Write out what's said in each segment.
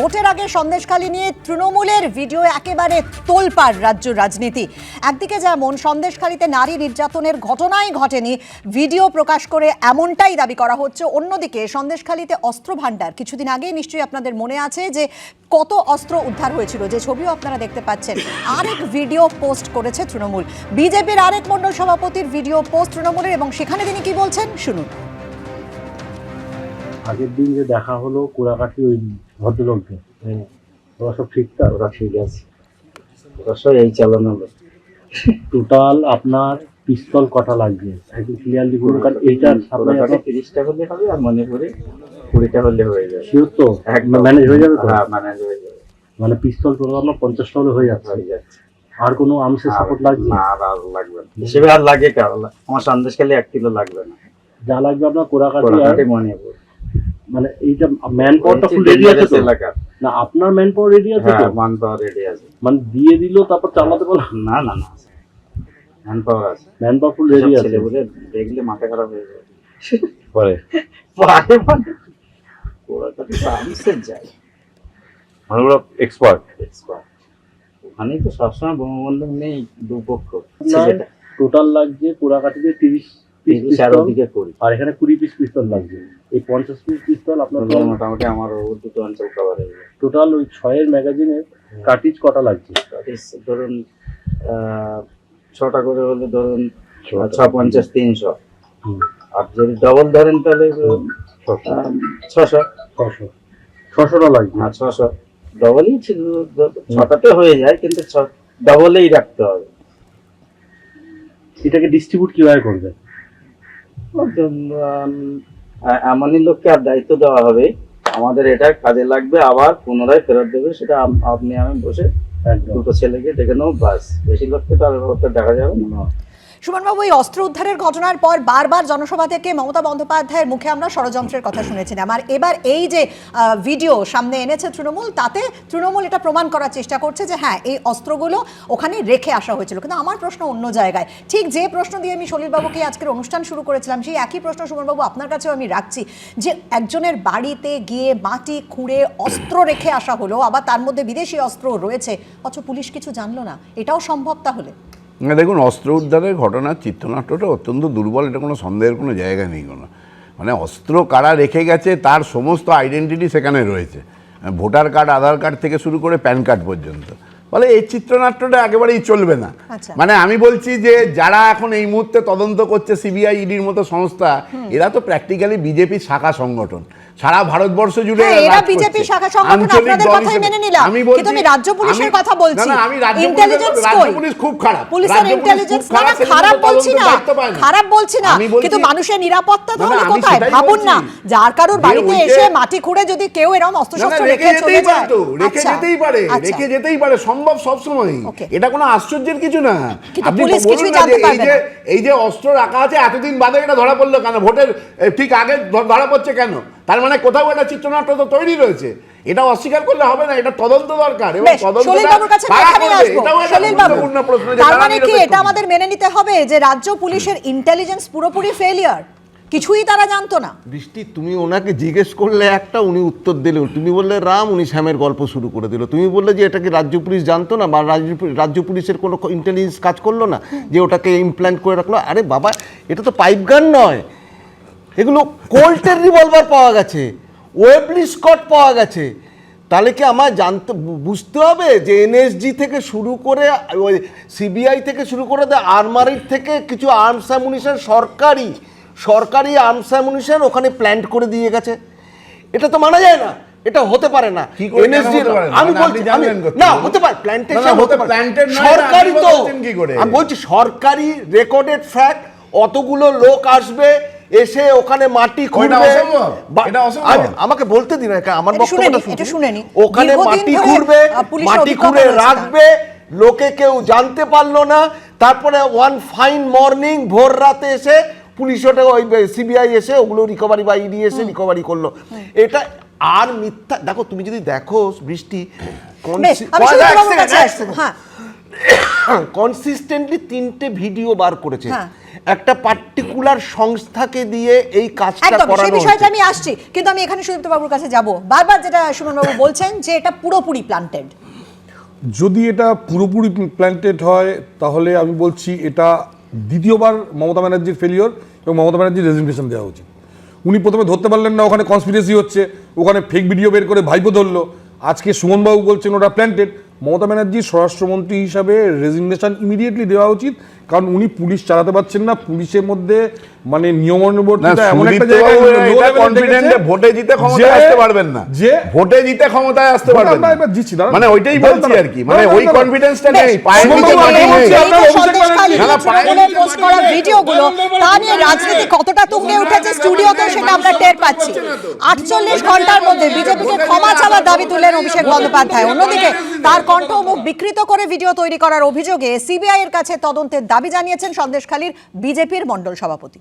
ভোটের আগে সন্দেশখালী নিয়ে তৃণমূলের ভিডিও একেবারে তোলপাড় রাজ্য রাজনীতি। একদিকে যেমন সন্দেশখালীতে নারী নির্যাতনের ঘটনাই ঘটেনি, ভিডিও প্রকাশ করে এমনটাই দাবি করা হচ্ছে। অন্যদিকে সন্দেশখালীতে অস্ত্র ভাণ্ডার কিছুদিন আগেই নিশ্চয়ই আপনাদের মনে আছে যে কত অস্ত্র উদ্ধার হয়েছিল, যে ছবিও আপনারা দেখতে পাচ্ছেন। আরেক ভিডিও পোস্ট করেছে তৃণমূল। বিজেপির আরেক মণ্ডল সভাপতির ভিডিও পোস্ট তৃণমূলের এবং সেখানে তিনি কি বলছেন? শুনুন। আগের দিন যে দেখা হলো কোড়াকাঠি ওই ভদ্রলোকদের ওরা সব ঠিক ঠাক ওরা ঠিক আছে। ওরা সব এই চালানো লোক। টোটাল আপনার পিস্তল কটা লাগবে? একটু ক্লিয়ারলি বলুন কারণ এইটার সামনে তিরিশটা হলে হবে আর মনে করে কুড়িটা হলে হয়ে যাবে। শিওর তো? একদম। ম্যানেজ হয়ে যাবে তো? হ্যাঁ ম্যানেজ হয়ে যাবে। মানে পিস্তল টোটাল আপনার পঞ্চাশটা হলে হয়ে যাচ্ছে। হয়ে যাচ্ছে। আর কোনো আর- সাপোর্ট লাগবে? না আর আর লাগবে না। হিসেবে আর লাগে কারও? আমার সন্দেশ খালি এক কিলো লাগবে না। যা লাগবে আপনার কোড়াকাঠি আর কোড়াকাটি মণিপুর মানে এইটা ম্যান পাওয়ারটা ফুল রেডি আছে তো? না আপনার ম্যান পাওয়ার রেডি আছে তো? মান পাওয়ার রেডি আছে। মানে দিয়ে দিল তারপর চালাতে পারল? না না না ম্যান পাওয়ার আছে। ম্যান পাওয়ার ফুল রেডি আছে। ছেলেগুলো দেখলে মাথা খারাপ হয়ে যাবে। পরে? পারে মানে কোড়াকাটি তো আনসে যায় মানে ওরা এক্সপার্ট Expert। ওখানেই তো সবসময় বঙ্গবন্ধু নেই দুপক্ষ। টোটাল লাগছে কোড়াকাঠিতে তিরিশ আর করি। আর এখানে কুড়ি পিস পিস্তল লাগছে এই পঞ্চাশ পিস পিস্তল আপনার মোটামুটি আমার দুটো অঞ্চল কভার হয়ে যাবে টোটাল ওই ছয়ের ম্যাগাজিনের কটা লাগছে? ধরুন ছটা করে হলে ধরুন ছ পঞ্চাশ তিনশো। আর যদি ডবল ধরেন তাহলে ছশো। ছশো। ছশোটা লাগছে হ্যাঁ ছশো। ডবলই ছটাতে হয়ে যায় কিন্তু ডবলেই রাখতে হবে। এটাকে ডিস্ট্রিবিউট কীভাবে করবে এমনই লোককে আর দায়িত্ব দেওয়া হবে। আমাদের এটা কাজে লাগবে আবার পুনরায় ফেরত দেবে সেটা আপনি আমি বসে দুটো ছেলেকে ডেকে নেব বাস বেশি লোককে তো আর দেখা যাবে না। সুমনবাবু, এই অস্ত্র উদ্ধারের ঘটনার পর বারবার জনসভা থেকে মমতা বন্দ্যোপাধ্যায়ের মুখে আমরা ষড়যন্ত্রের কথা শুনেছিলাম আর এবার এই যে ভিডিও সামনে এনেছে তৃণমূল, তাতে তৃণমূল এটা প্রমাণ করার চেষ্টা করছে যে হ্যাঁ এই অস্ত্রগুলো ওখানে রেখে আসা হয়েছিল। কিন্তু আমার প্রশ্ন অন্য জায়গায়, ঠিক যে প্রশ্ন দিয়ে আমি সলিলবাবুকে আজকের অনুষ্ঠান শুরু করেছিলাম, সেই একই প্রশ্ন সুমনবাবু আপনার কাছেও আমি রাখছি যে একজনের বাড়িতে গিয়ে মাটি খুঁড়ে অস্ত্র রেখে আসা হলো, আবার তার মধ্যে বিদেশি অস্ত্র রয়েছে, অথচ পুলিশ কিছু জানলো না। এটাও সম্ভব তাহলে? দেখুন অস্ত্র উদ্ধারের ঘটনার চিত্রনাট্যটা অত্যন্ত দুর্বল এটা কোনো সন্দেহের কোনো জায়গা নেই কোনো। মানে অস্ত্র কারা রেখে গেছে তার সমস্ত আইডেন্টিটি সেখানে রয়েছে। ভোটার কার্ড আধার কার্ড থেকে শুরু করে প্যান কার্ড পর্যন্ত। ফলে এই চিত্রনাট্যটা একেবারেই চলবে না। আচ্ছা। মানে আমি বলছি যে যারা এখন এই মুহূর্তে তদন্ত করছে সিবিআই ইডির মতো সংস্থা এরা তো প্র্যাকটিক্যালি বিজেপির শাখা সংগঠন। সারা ভারতবর্ষ জুড়ে হ্যাঁ, এরা বিজেপি শাখা সংগঠন, আপনাদের কথাই মেনে নিলাম। আমি বলছি আমি রাজ্য পুলিশের কথা বলছি। আমি রাজ্য কই? পুলিশ খুব খারাপ পুলিশের ইন্টেলিজেন্স না না খারাপ, বলছি না। খারাপ বলছি না কিন্তু মানুষের নিরাপত্তা তাহলে কোথায় ভাবুন না যার কারোর বাড়িতে এসে মাটি খুঁড়ে যদি কেউ এরকম অস্ত্র না, না, রেখে রেখে চলে যেতেই পারে যায় রেখে আচ্ছা, যেতেই পারে আচ্ছা। রেখে যেতেই পারে সম্ভব সবসময় Okay. এটা কোনো আশ্চর্যের কিছু না আপনি পুলিশ কিছু জানতে পারবে না। এই যে অস্ত্র রাখা আছে এতদিন বাদে এটা ধরা পড়ল কেন ভোটের ঠিক আগে ধরা পড়ছে কেন তার মানে কোথাও একটা চিত্রনাট্য তো তৈরি রয়েছে। এটা অস্বীকার করলে হবে না এটা তদন্ত দরকার এবং তার মানে কি এটা আমাদের মেনে নিতে হবে যে রাজ্য পুলিশের ইন্টেলিজেন্স পুরোপুরি ফেলিয়ার কিছুই তারা জানতো না। বৃষ্টি তুমি ওনাকে জিজ্ঞেস করলে একটা উনি উত্তর দিলে। তুমি বললে রাম উনি শ্যামের গল্প শুরু করে দিল। তুমি বললে যে এটাকে রাজ্য পুলিশ জানতো না বা রাজ্য রাজ্য পুলিশের কোনো ইন্টেলিজেন্স কাজ করল না? যে ওটাকে ইমপ্ল্যান্ট করে রাখল? আরে বাবা এটা তো পাইপ গান নয়। এগুলো কোল্টের রিভলভার পাওয়া গেছে ওয়েবলি স্কট পাওয়া গেছে। তাহলে কি আমার জানতে বুঝতে হবে যে এনএসজি থেকে শুরু করে ওই সিবিআই থেকে শুরু করে আর্মারির থেকে কিছু আর্মস অ্যামুনিশন সরকারি সরকারি আর্মস অ্যামুনিশন ওখানে প্ল্যান্ট করে দিয়ে গেছে। এটা তো মানা যায় না এটা হতে পারে না। না? আমি মানে বলছি না হতে পারে প্ল্যান্টেশন হতে পারে। নয়, সরকারি তো? আমি বলছি সরকারি রেকর্ডেড ফ্যাক্ট অতগুলো লোক আসবে এসে ওখানে মাটি খুঁড়বে। আমাকে বলতে দিন আমার বক্তব্যটা শুনুন। শুনে নিন। ওখানে মাটি খুঁড়বে মাটি খুঁড়ে রাখবে লোকে কেউ জানতে পারল না। তারপরে ওয়ান ফাইন মর্নিং ভোর রাতে এসে পুলিশ ওটা ওই সিবিআই এসে ওগুলো রিকভারি বা ইডি এসে রিকভারি করল। এটা আর মিথ্যা দেখো তুমি যদি দেখো বৃষ্টি আসব হ্যাঁ। কনসিস্টেন্টলি তিনটে ভিডিও বার করেছে। হ্যাঁ। একটা পার্টিকুলার সংস্থাকে দিয়ে এই কাজটা একদম সেই বিষয়টা আমি আসছি কিন্তু আমি এখানে সুদীপ্ত বাবুর কাছে যাব। বারবার যেটা সুমন বাবু বলছেন যে এটা পুরোপুরি প্লান্টেড যদি এটা পুরোপুরি প্ল্যান্টেড হয় তাহলে আমি বলছি এটা দ্বিতীয়বার মমতা ব্যানার্জির ফেলিওর এবং মমতা ব্যানার্জির রেজিগনেশন দেওয়া উচিত। উনি প্রথমে ধরতে পারলেন না ওখানে কনস্পিরেসি হচ্ছে ওখানে ফেক ভিডিও বের করে ভাইপো ধরলো। আজকে সুমনবাবু বলছেন ওটা প্ল্যান্টেড মমতা ব্যানার্জির স্বরাষ্ট্রমন্ত্রী হিসাবে রেজিগনেশন ইমিডিয়েটলি দেওয়া উচিত কারণ উনি পুলিশ চালাতে পারছেন না পুলিশের মধ্যে মানে নিয়মানুবর্তিতা এমন একটা জায়গায় বাবু low এটা level এ confident দেখেছে যে ভোটে জিতে ক্ষমতায় আসতে পারবেন না। যে ভোটে জিতে ক্ষমতায় আসতে পারবেন না। এবার জিতছি, মানে ওইটাই বলছি আর কি। মানে ওই কনফিডেন্সটা নেই পায়ের নিচে মাটি নেই বলছি, এই আপনার যে অভিষেক সন্দেশখালী ব্যানার্জি- না, না, পায়ের পোস্ট করা ভিডিওগুলো তা নিয়ে রাজনীতি কতটা তুঙ্গে উঠেছে স্টুডিওতে সেটা আমরা টের পাচ্ছি। আটচল্লিশ ঘণ্টার মধ্যে বিজেপিকে ক্ষমা চাওয়ার দাবি তুললেন অভিষেক বন্দ্যোপাধ্যায়। অন্যদিকে তার কণ্ঠ মুখ বিকৃত করে ভিডিও তৈরি করার অভিযোগে সিবিআই এর কাছে তদন্তের দাবি জানিয়েছেন সন্দেশখালীর বিজেপির মণ্ডল সভাপতি।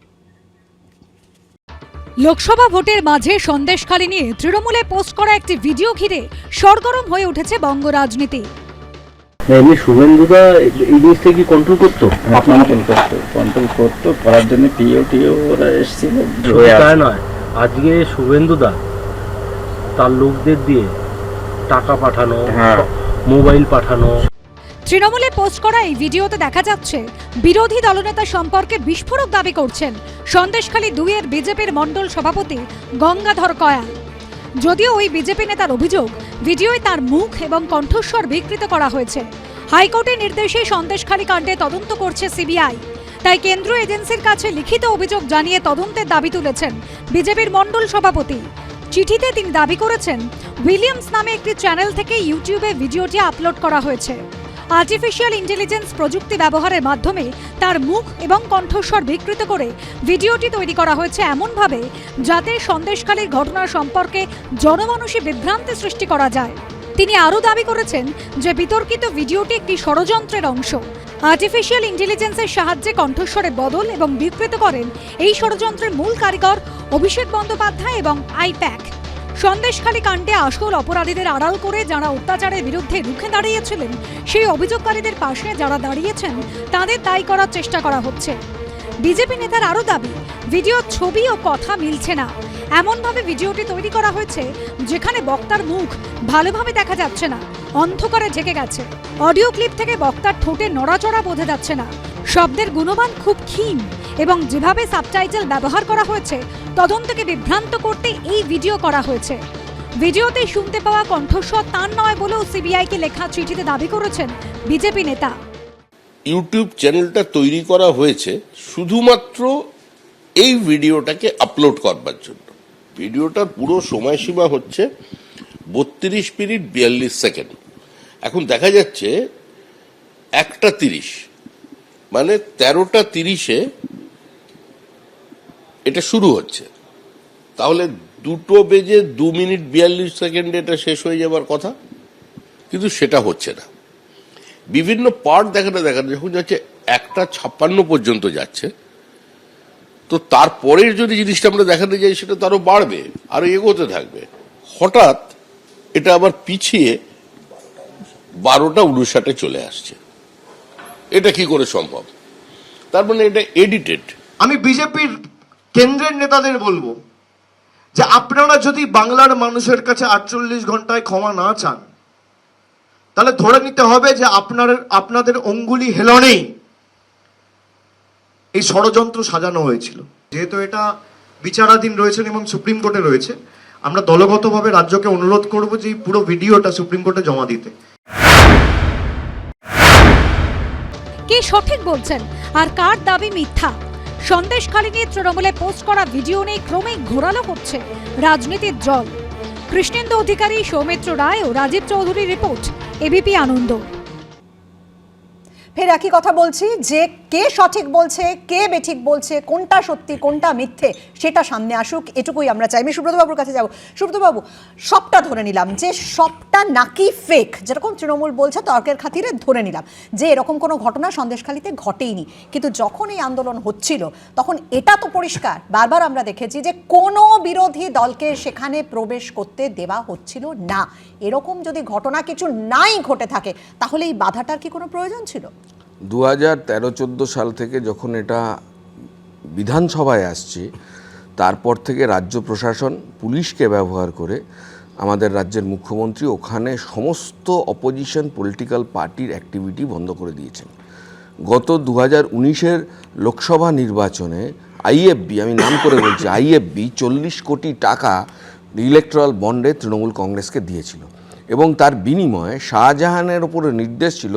লোকসভা ভোটের মাঝে সন্দেশখালী নিয়ে তৃণমূলে পোস্ট করা একটি ভিডিও ঘিরে সরগরম হয়ে উঠেছে বঙ্গ রাজনীতি। এমনি শুভেন্দুদা এই জিনিসটা কি কন্ট্রোল করতো? কন্ট্রোল করতো কন্ট্রোল করতো করার জন্য পিও টিও ওরা এসেছিল। তাই নয় আজকে শুভেন্দুদা তার লোকদের দিয়ে টাকা পাঠানো হ্যাঁ। মোবাইল পাঠানো তৃণমূলে পোস্ট করা এই ভিডিওতে দেখা যাচ্ছে, বিরোধী দলনেতা সম্পর্কে বিস্ফোরক দাবি করছেন। সন্দেশখালী দুইয়ের বিজেপির মণ্ডল সভাপতি গঙ্গাধর কয়াল। যদিও ওই বিজেপি নেতার অভিযোগ, ভিডিওয় তার মুখ এবং কণ্ঠস্বর বিকৃত করা হয়েছে। হাইকোর্টের নির্দেশে সন্দেশখালী কাণ্ডে তদন্ত করছে সিবিআই। তাই কেন্দ্রীয় এজেন্সির কাছে লিখিত অভিযোগ জানিয়ে তদন্তের দাবি তুলেছেন বিজেপির মণ্ডল সভাপতি। চিঠিতে তিনি দাবি করেছেন, উইলিয়ামস নামে একটি চ্যানেল থেকে ইউটিউবে ভিডিওটি আপলোড করা হয়েছে। আর্টিফিশিয়াল ইন্টেলিজেন্স প্রযুক্তি ব্যবহারের মাধ্যমে তার মুখ এবং কণ্ঠস্বর বিকৃত করে ভিডিওটি তৈরি করা হয়েছে এমনভাবে যাতে সন্দেশখালীর ঘটনা সম্পর্কে জনমানুষে বিভ্রান্তি সৃষ্টি করা যায়। তিনি আরও দাবি করেছেন যে বিতর্কিত ভিডিওটি একটি ষড়যন্ত্রের অংশ। আর্টিফিশিয়াল ইন্টেলিজেন্সের সাহায্যে কণ্ঠস্বরে বদল এবং বিকৃত করেন এই ষড়যন্ত্রের মূল কারিগর অভিষেক বন্দ্যোপাধ্যায় এবং আইপ্যাক সন্দেশখালী কাণ্ডে আসল অপরাধীদের আড়াল করে যারা অত্যাচারের বিরুদ্ধে রুখে দাঁড়িয়েছিলেন, সেই অভিযোগকারীদের পাশে যারা দাঁড়িয়েছেন, তাদের দায়ী করার চেষ্টা করা হচ্ছে। বিজেপি নেতার আরও দাবি ভিডিওর ছবি ও কথা মিলছে না। এমনভাবে ভিডিওটি তৈরি করা হয়েছে, যেখানে বক্তার মুখ ভালোভাবে দেখা যাচ্ছে না, অন্ধকারে ঢেকে গেছে। অডিও ক্লিপ থেকে বক্তার ঠোঁটে নড়াচড়া বোঝা যাচ্ছে না। শব্দের গুণমান খুব ক্ষীণ। এবং যেভাবে সাবটাইটেল ব্যবহার করা হয়েছে, তদন্তকে বিভ্রান্ত করতে এই ভিডিও করা হয়েছে। ভিডিওতে শুনতে পাওয়া কণ্ঠস্বর তার নয় বলেও সিবিআইকে লেখা চিঠিতে দাবি করেছেন বিজেপি নেতা। ইউটিউব চ্যানেলটা তৈরি করা হয়েছে শুধুমাত্র এই ভিডিওটাকে আপলোড করবার জন্য। ভিডিওটার পুরো সময়সীমা হচ্ছে বত্রিশ মিনিট বিয়াল্লিশ সেকেন্ড। এখন দেখা যাচ্ছে একটা তিরিশ মানে তেরোটা তিরিশে এটা শুরু হচ্ছে। তাহলে দুটো বেজে দু মিনিট বিয়াল্লিশ সেকেন্ডে এটা শেষ হয়ে যাবার কথা, কিন্তু সেটা হচ্ছে না। বিভিন্ন পার্ট দেখানো দেখানো যখন যাচ্ছে, একটা ছাপ্পান্ন পর্যন্ত যাচ্ছে, তো তারপরের যদি জিনিসটা আমরা দেখাতে যাই, সেটা তো আরও বাড়বে, আরও এগোতে থাকবে। হঠাৎ এটা আবার পিছিয়ে বারোটা উনষাটে চলে আসছে। এটা কি করে সম্ভব? তার মানে এটা এডিটেড। আমি বিজেপির কেন্দ্রের নেতাদের বলব যে আপনারা যদি বাংলার মানুষের কাছে আটচল্লিশ ঘন্টায় ক্ষমা না চান, তাহলে ধরে নিতে হবে যে আপনার, আপনাদের অঙ্গুলি হেলনেই। এই ষড়যন্ত্র সাজানো হয়েছিল। যেহেতু এটা বিচারাধীন রয়েছেন এবং সুপ্রিম কোর্টে রয়েছে, আমরা দলগতভাবে রাজ্যকে অনুরোধ করব যে পুরো ভিডিওটা সুপ্রিম কোর্টে জমা দিতে। কে সঠিক বলছেন? আর কার দাবি মিথ্যা? সন্দেশখালী নিয়ে তৃণমূলে পোস্ট করা ভিডিও নিয়ে ক্রমেই ঘোরালো করছে রাজনীতির জল। কৃষ্ণেন্দু অধিকারী সৌমিত্র রায় ও রাজীব চৌধুরী রিপোর্ট এবিপি আনন্দ। ফের একই কথা বলছি, যে কে সঠিক বলছে, কে বেঠিক বলছে, কোনটা সত্যি, কোনটা মিথ্যে, সেটা সামনে আসুক, এটুকুই আমরা চাই। আমি সুব্রতবাবুর কাছে যাব। সুব্রতবাবু, সবটা ধরে নিলাম, যে সবটা নাকি ফেক যেরকম তৃণমূল বলছে তর্কের খাতিরে ধরে নিলাম, যে এরকম কোনো ঘটনা সন্দেশখালিতে ঘটেইনি। কিন্তু যখন এই আন্দোলন হচ্ছিল, তখন এটা তো পরিষ্কার, বারবার আমরা দেখেছি যে কোনো বিরোধী দলকে সেখানে প্রবেশ করতে দেওয়া হচ্ছিল না। এরকম যদি ঘটনা কিছু নাই ঘটে থাকে, তাহলে এই বাধাটার কি কোনো প্রয়োজন ছিল? দু হাজার তেরো চোদ্দ সাল থেকে যখন এটা বিধানসভায় আসছে, তারপর থেকে রাজ্য প্রশাসন, পুলিশকে ব্যবহার করে আমাদের রাজ্যের মুখ্যমন্ত্রী ওখানে সমস্ত অপোজিশন পলিটিক্যাল পার্টির অ্যাক্টিভিটি বন্ধ করে দিয়েছেন। গত দু হাজার উনিশের লোকসভা নির্বাচনে আইএফবি আমি নাম করে বলছি আইএফবি চল্লিশ কোটি টাকা ইলেকট্রাল বন্ডে তৃণমূল কংগ্রেসকে দিয়েছিল। এবং তার বিনিময়ে শাহজাহানের ওপরে নির্দেশ ছিল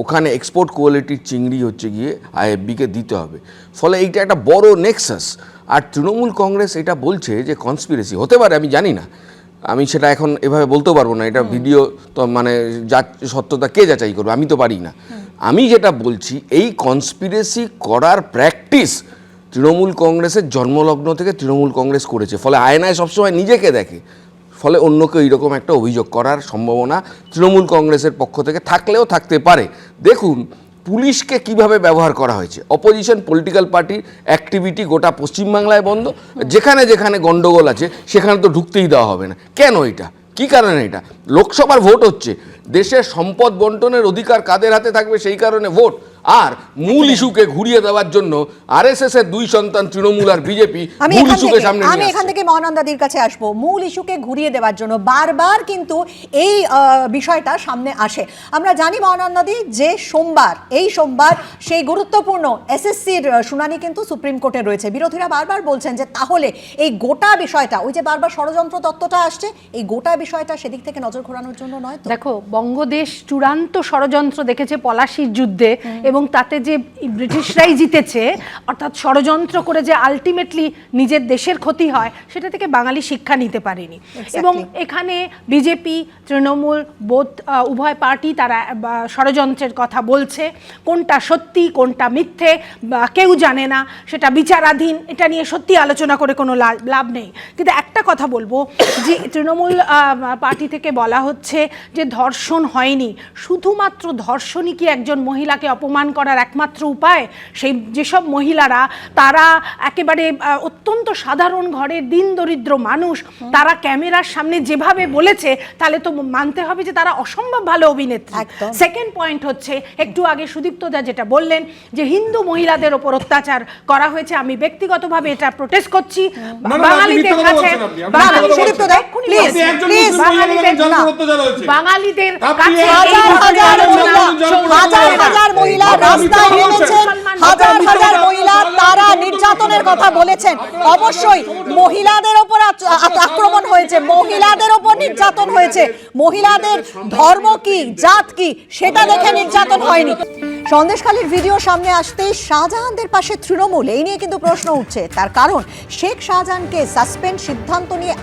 ওখানে এক্সপোর্ট কোয়ালিটির চিংড়ি হচ্ছে গিয়ে আইএফবিকে দিতে হবে। ফলে এইটা একটা বড় নেক্সাস আর তৃণমূল কংগ্রেস এটা বলছে যে কনস্পিরেসি হতে পারে আমি জানি না। আমি সেটা এখন এভাবে বলতেও পারব না এটা ভিডিও তো মানে যা সত্যতা কে যাচাই করবে আমি তো পারি না। আমি যেটা বলছি এই কনস্পিরেসি করার প্র্যাকটিস তৃণমূল কংগ্রেসের জন্মলগ্ন থেকে তৃণমূল কংগ্রেস করেছে। ফলে আয়নায় সবসময় নিজেকে দেখে। ফলে অন্যকে এইরকম একটা অভিযোগ করার সম্ভাবনা তৃণমূল কংগ্রেসের পক্ষ থেকে থাকলেও থাকতে পারে। দেখুন, পুলিশকে কীভাবে ব্যবহার করা হয়েছে? অপোজিশন পলিটিক্যাল পার্টির অ্যাক্টিভিটি গোটা পশ্চিমবাংলায় বন্ধ। যেখানে যেখানে গণ্ডগোল আছে, সেখানে তো ঢুকতেই দেওয়া হবে না। কেন এটা? কী কারণে এটা? লোকসভার ভোট হচ্ছে। দেশের সম্পদ বন্টনের অধিকার কাদের হাতে থাকবে সেই কারণে ভোট? আর মূল ইস্যুকে ঘুরিয়ে দেওয়ার জন্য আরএসএস এর দুই সন্তান তৃণমূল আর বিজেপি আমি মূল এখান ইস্যুকে থেকে সামনে আমি এখান থেকে মহানন্দাদির কাছে আসব। মূল ইস্যুকে ঘুরিয়ে দেওয়ার জন্য বারবার কিন্তু এই বিষয়টা সামনে আসে। আমরা জানি মহানন্দাদি যে সোমবার এই সোমবার সেই গুরুত্বপূর্ণ এসএসসির শুনানি কিন্তু সুপ্রিম কোর্টে রয়েছে। বিরোধীরা বারবার বলছেন যে তাহলে এই গোটা বিষয়টা ওই যে বারবার ষড়যন্ত্র তত্ত্বটা আসছে এই গোটা বিষয়টা সেদিক থেকে নজর ঘোরানোর জন্য নয় দেখো বঙ্গদেশ চূড়ান্ত ষড়যন্ত্র দেখেছে পলাশির যুদ্ধে এবং তাতে যে ব্রিটিশরাই জিতেছে অর্থাৎ ষড়যন্ত্র করে যে আলটিমেটলি নিজের দেশের ক্ষতি হয় সেটা থেকে বাঙালি শিক্ষা নিতে পারেনি। এবং এখানে বিজেপি তৃণমূল বোধ উভয় পার্টি তারা ষড়যন্ত্রের কথা বলছে। কোনটা সত্যি কোনটা মিথ্যে বা কেউ জানে না। সেটা বিচারাধীন এটা নিয়ে সত্যি আলোচনা করে কোনো লাভ নেই। কিন্তু একটা কথা বলব যে তৃণমূল পার্টি থেকে বলা হচ্ছে যে ধর্ষণ হয়নি। শুধুমাত্র ধর্ষণই কি একজন মহিলাকে অপমান করার একমাত্র উপায়? সেই যেসব মহিলারা তারা একেবারে অত্যন্ত সাধারণ ঘরের দিন দরিদ্র মানুষ তারা ক্যামেরার সামনে যেভাবে বলেছে তাহলে তো মানতে হবে যে তারা অসম্ভব ভালো অভিনেত্রী। সেকেন্ড পয়েন্ট হচ্ছে একটু আগে সুদীপ্ত দা যেটা বললেন যে হিন্দু মহিলাদের ওপর অত্যাচার করা হয়েছে আমি ব্যক্তিগতভাবে এটা প্রোটেস্ট করছি। বাঙালিদের কাছে বাঙালিদের- হাজার হাজার মহিলা রাস্তায় নেমেছেন হাজার হাজার মহিলা তারা নির্যাতনের কথা বলেছেন। অবশ্যই মহিলাদের ওপর আক্রমণ হয়েছে মহিলাদের ওপর নির্যাতন হয়েছে। মহিলাদের ধর্ম কি জাত কি সেটা দেখে নির্যাতন হয়নি। সন্দেশখালীর ভিডিও সামনে আসতেই শাহজাহানদের পাশে তৃণমূল এই নিয়ে কিন্তু প্রশ্ন উঠছে। তার কারণ শেখ শাহজাহানকে সাসপেন্ড সিদ্ধান্ত নিয়ে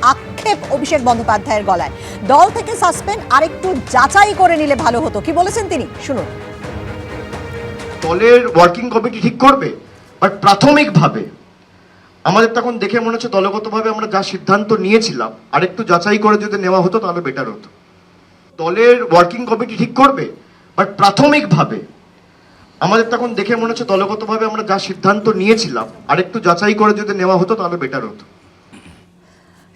আক্ষেপ অভিষেক বন্দ্যোপাধ্যায়ের গলায়। দল থেকে সাসপেন্ড, আরেকটু যাচাই করে নিলে ভালো হতো। কি বলেছেন তিনি? শুনুন। দলের ওয়ার্কিং কমিটি ঠিক করবে বাট প্রাথমিকভাবে আমাদের তখন দেখে মনে হচ্ছে দলগতভাবে আমরা যা সিদ্ধান্ত নিয়েছিলাম, আরেকটু যাচাই করে যদি নেওয়া হতো তাহলে বেটার হতো। দলের ওয়ার্কিং কমিটি ঠিক করবে বাট প্রাথমিকভাবে আমাদের তখন দেখে মনে হচ্ছে দলগতভাবে আমরা যা সিদ্ধান্ত নিয়েছিলাম, আরেকটু যাচাই করে যদি নেওয়া হতো তাহলে বেটার হতো।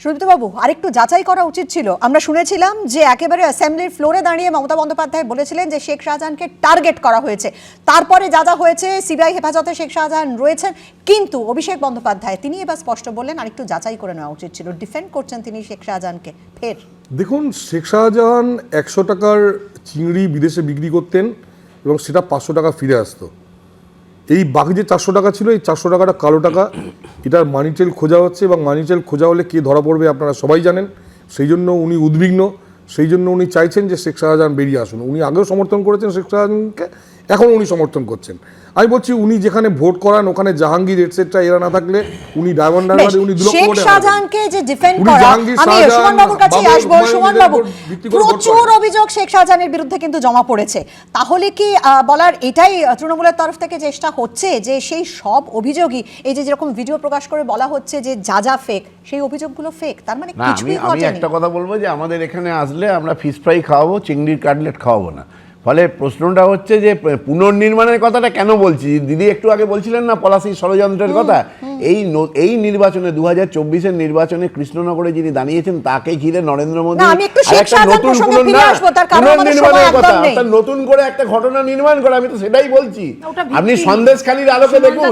সুদীপ্তবাবু আরেকটু যাচাই করা উচিত ছিল। আমরা শুনেছিলাম যে একেবারে অ্যাসেম্বলির ফ্লোরে দাঁড়িয়ে মমতা বন্দ্যোপাধ্যায় বলেছিলেন যে শেখ শাহজাহানকে টার্গেট করা হয়েছে। তারপরে যা যা হয়েছে, সিবিআই হেফাজতে শেখ শাহজাহান রয়েছেন, কিন্তু অভিষেক বন্দ্যোপাধ্যায়, তিনি এবার স্পষ্ট বললেন, আরেকটু যাচাই করে নেওয়া উচিত ছিল। ডিফেন্ড করছেন তিনি শেখ শাহজাহানকে। ফের। দেখুন, শেখ শাহজাহান একশো টাকার চিংড়ি বিদেশে বিক্রি করতেন এবং সেটা পাঁচশো টাকা ফিরে আসতো। এই বাকি যে চারশো টাকা ছিল, এই চারশো টাকাটা কালো টাকা, এটার মানি টেল খোঁজা হচ্ছে এবং মানি টেল খোঁজা হলে কে ধরা পড়বে আপনারা সবাই জানেন। সেই জন্য উনি উদ্বিগ্ন, সেই জন্য উনি চাইছেন যে শেখ শাহজাহান বেরিয়ে আসুন। উনি আগেও সমর্থন করেছেন শেখ শাহজাহানকে এখন উনি সমর্থন করছেন। আমি বলছি উনি যেখানে ভোট করান ওখানে জাহাঙ্গীর এটসেট্রা এরা না থাকলে উনি ডায়মন্ড হারবারে উনি দু লক্ষ শেখ শাহজাহানকে যে ডিফেন্ড করা আমি সুমন বাবুর কাছে আসব সুমন বাবু প্রচুর অভিযোগ শেখ শাহজাহানের বিরুদ্ধে কিন্তু জমা পড়েছে। তাহলে কি আহ, বলার এটাই তৃণমূলের তরফ থেকে চেষ্টা হচ্ছে যে সেই সব অভিযোগই এই যে যেরকম ভিডিও প্রকাশ করে বলা হচ্ছে যে যা যা ফেক সেই অভিযোগগুলো ফেক তার মানে কিছুই আমি একটা কথা বলব যে আমাদের এখানে আসলে আমরা ফিশ ফ্রাই খাওয়াবো চিংড়ির কাটলেট খাওয়াবো না। ফলে প্রশ্নটা হচ্ছে যে পুনর্নির্মাণের কথাটা কেন বলছি? দিদি একটু আগে বলছিলেন না পলাশির ষড়যন্ত্রের কথা? এই এই নির্বাচনে দু হাজার চব্বিশের নির্বাচনে কৃষ্ণনগরে যিনি দাঁড়িয়েছেন তাকে ঘিরে নরেন্দ্র মোদী নতুন পুনর্নির্মাণের কথা করে একটা ঘটনা নির্মাণ করে আমি তো সেটাই বলছি। আপনি সন্দেশখালীর আলোকে দেখুন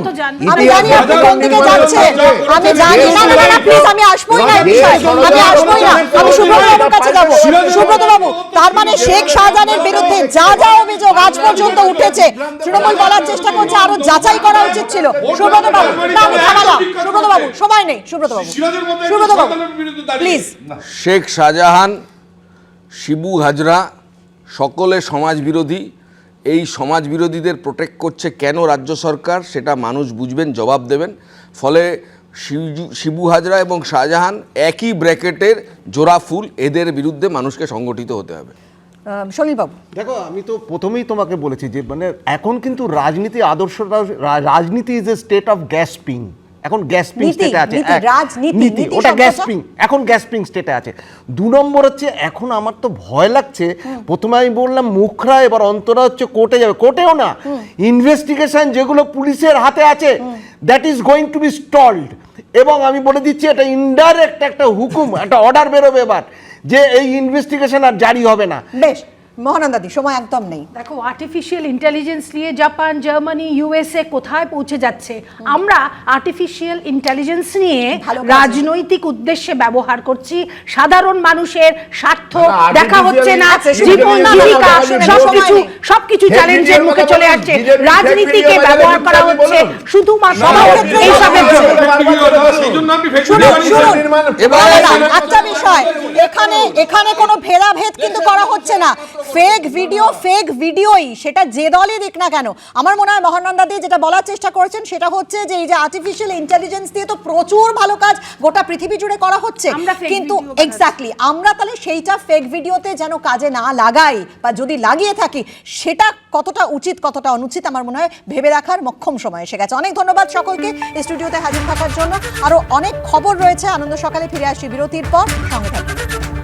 তার মানে শেখ শাহজাহানের বিরুদ্ধে যা যা অভিযোগ আজ পর্যন্ত উঠেছে তৃণমূল বলার চেষ্টা করছে আরও যাচাই করা উচিত ছিল। সুব্রত বাবু সুব্রত বাবু সময় নেই সুব্রত বাবু সুব্রত বাবু প্লিজ শেখ শাহজাহান শিবু হাজরা সকলে সমাজ বিরোধী। এই সমাজ বিরোধীদের প্রোটেক্ট করছে কেন রাজ্য সরকার? সেটা মানুষ বুঝবেন জবাব দেবেন। ফলে শিবু- হাজরা এবং শাহজাহান একই ব্র্যাকেটের জোড়া ফুল এদের বিরুদ্ধে মানুষকে সংগঠিত হতে হবে। সলিল বাবু দেখো আমি তো প্রথমেই তোমাকে বলেছি যে মানে এখন কিন্তু রাজনীতি আদর্শটা রা- রাজনীতি is a state of gasping এখন গ্যাসপিং স্টেটে আছে নীতি, রাজনীতি, নীতি নীতি ওটা গ্যাসপিং এখন গ্যাসপিং স্টেটে আছে। দু নম্বর হচ্ছে এখন আমার তো ভয় লাগছে প্রথমে আমি বললাম মুখরা এবার অন্তরা হচ্ছে কোর্টে যাবে। কোর্টেও না ইনভেস্টিগেশন যেগুলো পুলিশের হাতে আছে that is going to be stalled এবং আমি বলে দিচ্ছি এটা ইনডাইরেক্ট একটা হুকুম একটা অর্ডার বেরোবে এবার যে এই ইনভেস্টিগেশন আর জারি হবে না। বেশ মহানন্দাদি সময় একদম নেই। দেখো আর্টিফিশিয়াল ইন্টেলিজেন্স নিয়ে জাপান জার্মানি ইউএসএ কোথায় পৌঁছে যাচ্ছে? আমরা আর্টিফিশিয়াল ইন্টেলিজেন্স নিয়ে রাজনৈতিক উদ্দেশ্যে ব্যবহার করছি। সাধারণ মানুষের স্বার্থ দেখা হচ্ছে না। জীবন জীবিকা সবকিছু সবকিছু চ্যালেঞ্জের মুখে চলে আসছে। রাজনীতিকে ব্যবহার করা হচ্ছে শুধুমাত্র এইসবের জন্য। একটা বিষয়। এখানে এখানে কোনো ভেদাভেদ কিন্তু করা হচ্ছে না। ফেক ভিডিও ফেক ভিডিওই সেটা যে দলই দিক না কেন। আমার মনে হয় মহানন্দা দি যেটা বলার চেষ্টা করেছেন সেটা হচ্ছে যে এই যে আর্টিফিশিয়াল ইন্টেলিজেন্স দিয়ে তো প্রচুর ভালো কাজ গোটা পৃথিবী জুড়ে করা হচ্ছে। কিন্তু এক্স্যাক্টলি আমরা তাহলে সেইটা ফেক ভিডিওতে যেন কাজে না লাগাই বা যদি লাগিয়ে থাকি সেটা কতটা উচিত কতটা অনুচিত আমার মনে হয় ভেবে রাখার মক্ষম সময় এসে গেছে। অনেক ধন্যবাদ সকলকে স্টুডিওতে হাজির থাকার জন্য। আরও অনেক খবর রয়েছে আনন্দ সকালে ফিরে আসছি বিরতির পর। সঙ্গে থাকবেন